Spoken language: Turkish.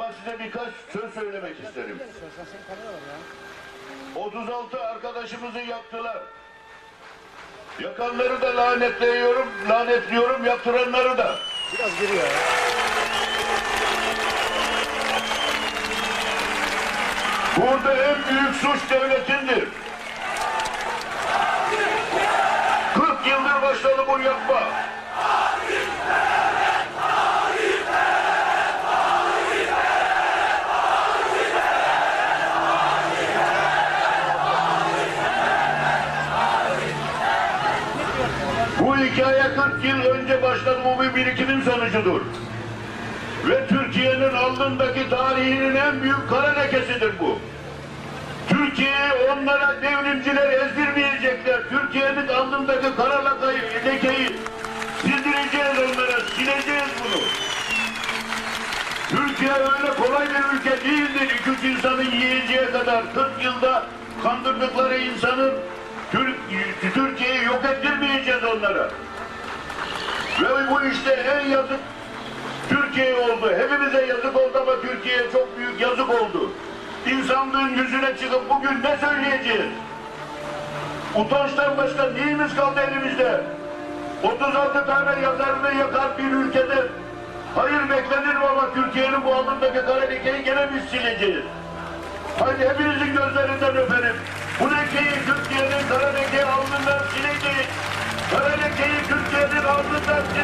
Ama size birkaç söz söylemek isterim. 36 arkadaşımızı yaktılar. Yakanları da lanetliyorum, lanetliyorum, yaktıranları da. Biraz giriyor ya. Burada en büyük suç devletindir. 40 yıldır başladı bu yapma. Bu hikaye 40 yıl önce başladı. Bu bir birikimin sonucudur. Ve Türkiye'nin alnındaki tarihinin en büyük kara lekesidir bu. Türkiye'yi onlara devrimciler ezdirmeyecekler. Değişikliklerin alnındaki kara lakayı, lekeyi sildireceğiz onlara, sileceğiz bunu. Türkiye öyle kolay bir ülke değildir. İki üç insanın yiyeceği kadar 40 yılda kandırdıkları insanın Türk, işte en yazık Türkiye oldu. Hepimize yazık oldu ama Türkiye'ye çok büyük yazık oldu. İnsanlığın yüzüne çıkıp bugün ne söyleyeceğiz? Utançtan başka neyimiz kaldı elimizde? 36 tane yazarını yakar bir ülkede hayır beklenir mi ama Türkiye'nin bu alnındaki kara lekeyi gene biz sileceğiz. Haydi hepinizin gözlerinden öperim. Bu lekeyi Türkiye'nin kara lekeyi alnından sileceğiz. Kara lekeyi Türkiye'nin alnından sileceğiz.